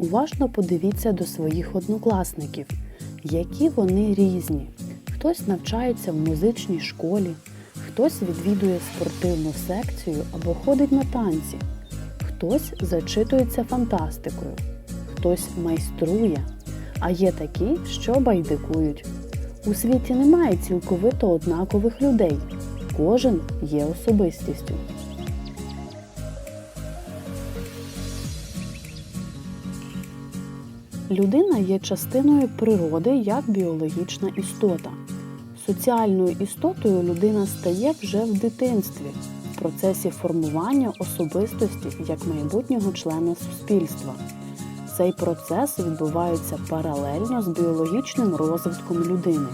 Уважно подивіться до своїх однокласників, які вони різні. Хтось навчається в музичній школі, хтось відвідує спортивну секцію або ходить на танці, хтось зачитується фантастикою, хтось майструє, а є такі, що байдикують. У світі немає цілковито однакових людей. Кожен є особистістю. Людина є частиною природи як біологічна істота. Соціальною істотою людина стає вже в дитинстві в процесі формування особистості як майбутнього члена суспільства. Цей процес відбувається паралельно з біологічним розвитком людини.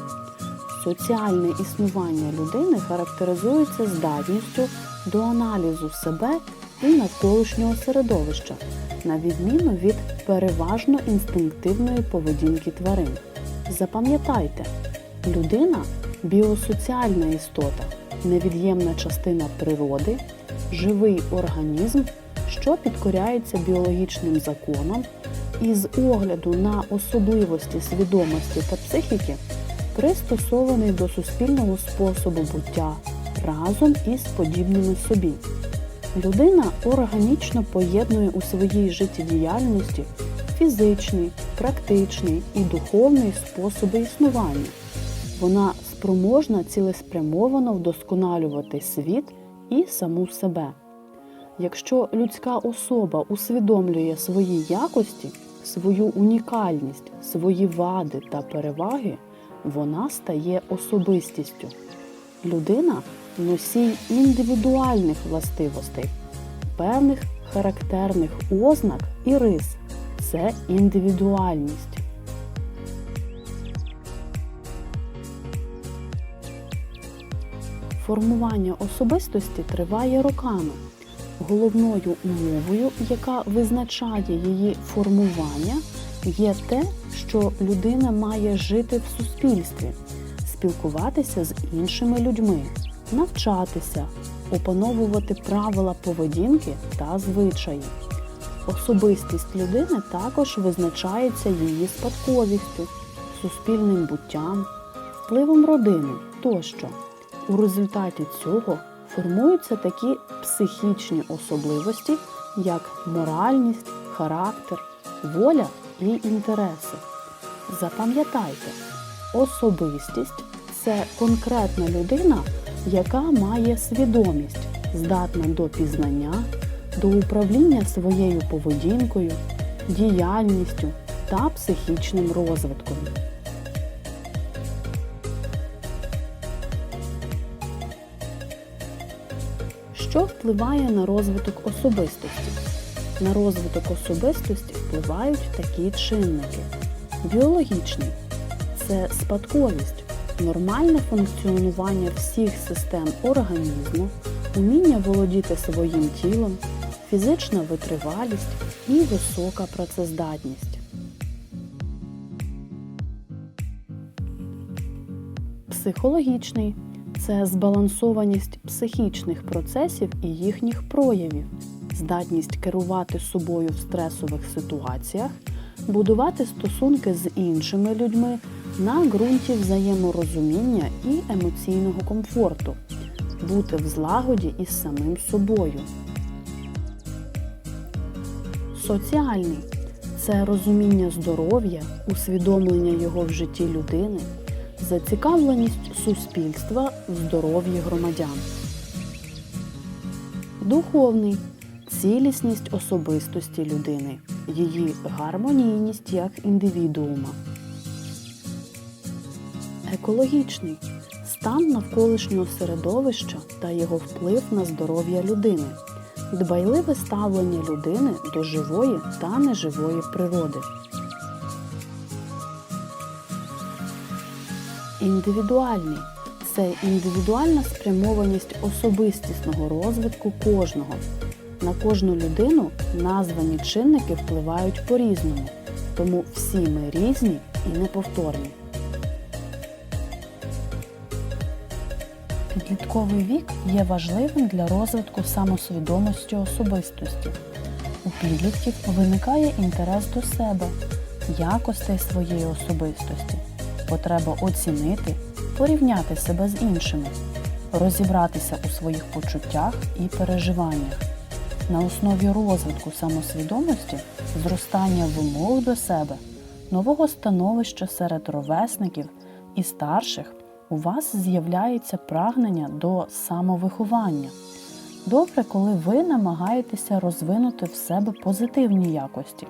Соціальне існування людини характеризується здатністю до аналізу себе і навколишнього середовища, на відміну від переважно інстинктивної поведінки тварин. Запам'ятайте, людина біосоціальна істота, невід'ємна частина природи, живий організм, що підкоряється біологічним законам і з огляду на особливості свідомості та психіки пристосований до суспільного способу буття разом із подібними собі. Людина органічно поєднує у своїй життєдіяльності фізичний, практичний і духовний способи існування. Вона спроможна цілеспрямовано вдосконалювати світ і саму себе. Якщо людська особа усвідомлює свої якості, свою унікальність, свої вади та переваги, вона стає особистістю. Людина носій індивідуальних властивостей, певних характерних ознак і рис це індивідуальність. Формування особистості триває роками. Головною умовою, яка визначає її формування, є те, що людина має жити в суспільстві, спілкуватися з іншими людьми, навчатися, опановувати правила поведінки та звичаї. Особистість людини також визначається її спадковістю, суспільним буттям, впливом родини тощо. У результаті цього формуються такі психічні особливості, як моральність, характер, воля і інтереси. Запам'ятайте, особистість це конкретна людина, яка має свідомість, здатна до пізнання, до управління своєю поведінкою, діяльністю та психічним розвитком. Що впливає на розвиток особистості? На розвиток особистості впливають такі чинники: біологічний це спадковість, нормальне функціонування всіх систем організму, уміння володіти своїм тілом, фізична витривалість і висока працездатність. Психологічний це збалансованість психічних процесів і їхніх проявів, здатність керувати собою в стресових ситуаціях, будувати стосунки з іншими людьми на ґрунті взаєморозуміння і емоційного комфорту, бути в злагоді із самим собою. Соціальний це розуміння здоров'я, усвідомлення його в житті людини, зацікавленість суспільства в здоров'ї громадян. Духовний цілісність особистості людини, її гармонійність як індивідуума. Екологічний стан навколишнього середовища та його вплив на здоров'я людини, дбайливе ставлення людини до живої та неживої природи. Індивідуальний це індивідуальна спрямованість особистісного розвитку кожного. На кожну людину названі чинники впливають по-різному, тому всі ми різні і неповторні. Підлітковий вік є важливим для розвитку самосвідомості особистості. У підлітків виникає інтерес до себе, якостей своєї особистості, потреба оцінити, порівняти себе з іншими, розібратися у своїх почуттях і переживаннях. На основі розвитку самосвідомості, зростання вимог до себе, нового становища серед ровесників і старших у вас з'являється прагнення до самовиховання. Добре, коли ви намагаєтеся розвинути в себе позитивні якості,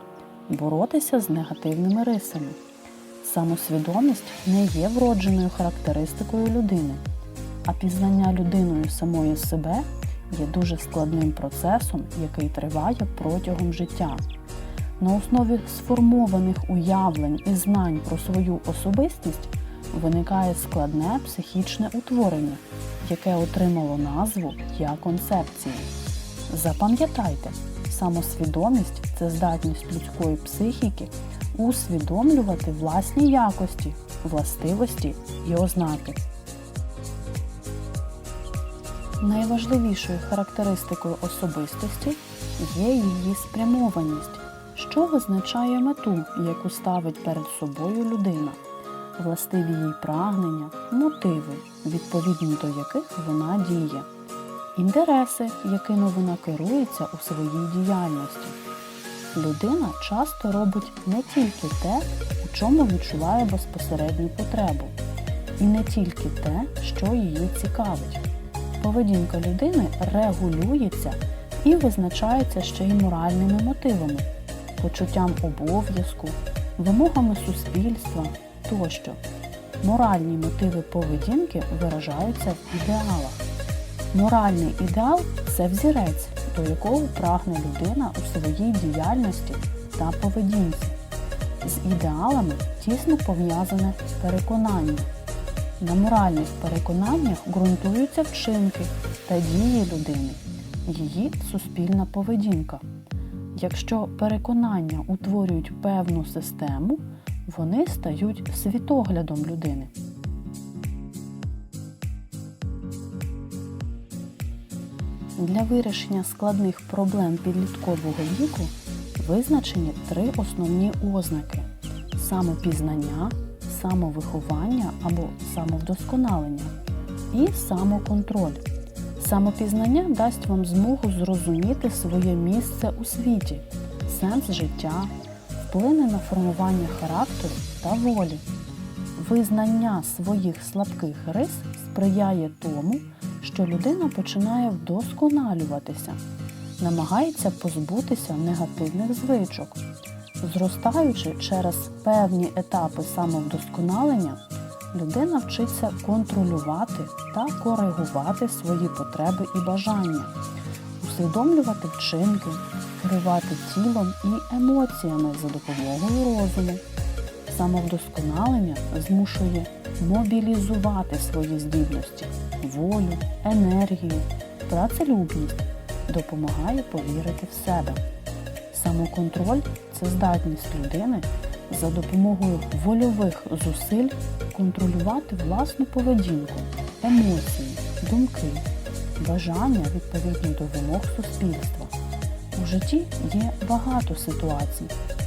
боротися з негативними рисами. Самосвідомість не є вродженою характеристикою людини, а пізнання людиною самої себе є дуже складним процесом, який триває протягом життя. На основі сформованих уявлень і знань про свою особистість виникає складне психічне утворення, яке отримало назву Я концепції. Запам'ятайте, самосвідомість це здатність людської психіки усвідомлювати власні якості, властивості і ознаки. Найважливішою характеристикою особистості є її спрямованість, що визначає мету, яку ставить перед собою людина, властиві їй прагнення, мотиви, відповідні до яких вона діє, інтереси, якими вона керується у своїй діяльності. Людина часто робить не тільки те, у чому відчуває безпосередню потребу, і не тільки те, що її цікавить. Поведінка людини регулюється і визначається ще й моральними мотивами, почуттям обов'язку, вимогами суспільства тощо. Моральні мотиви поведінки виражаються в ідеалах. Моральний ідеал це взірець, до якого прагне людина у своїй діяльності та поведінці. З ідеалами тісно пов'язане переконання. На моральних переконаннях ґрунтуються вчинки та дії людини, її суспільна поведінка. Якщо переконання утворюють певну систему, вони стають світоглядом людини. Для вирішення складних проблем підліткового віку визначені три основні ознаки самопізнання, самовиховання або самовдосконалення і самоконтроль. Самопізнання дасть вам змогу зрозуміти своє місце у світі, сенс життя, вплине на формування характеру та волі. Визнання своїх слабких рис сприяє тому, що людина починає вдосконалюватися, намагається позбутися негативних звичок. Зростаючи через певні етапи самовдосконалення, людина вчиться контролювати та коригувати свої потреби і бажання, усвідомлювати вчинки, керувати тілом і емоціями за допомогою розуму. Самовдосконалення змушує мобілізувати свої здібності, волю, енергію, працелюбність, допомагає повірити в себе. Самоконтроль це здатність людини за допомогою вольових зусиль контролювати власну поведінку, емоції, думки, бажання відповідні до вимог суспільства. У житті є багато ситуацій,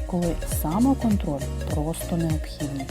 коли самоконтроль просто необхідний.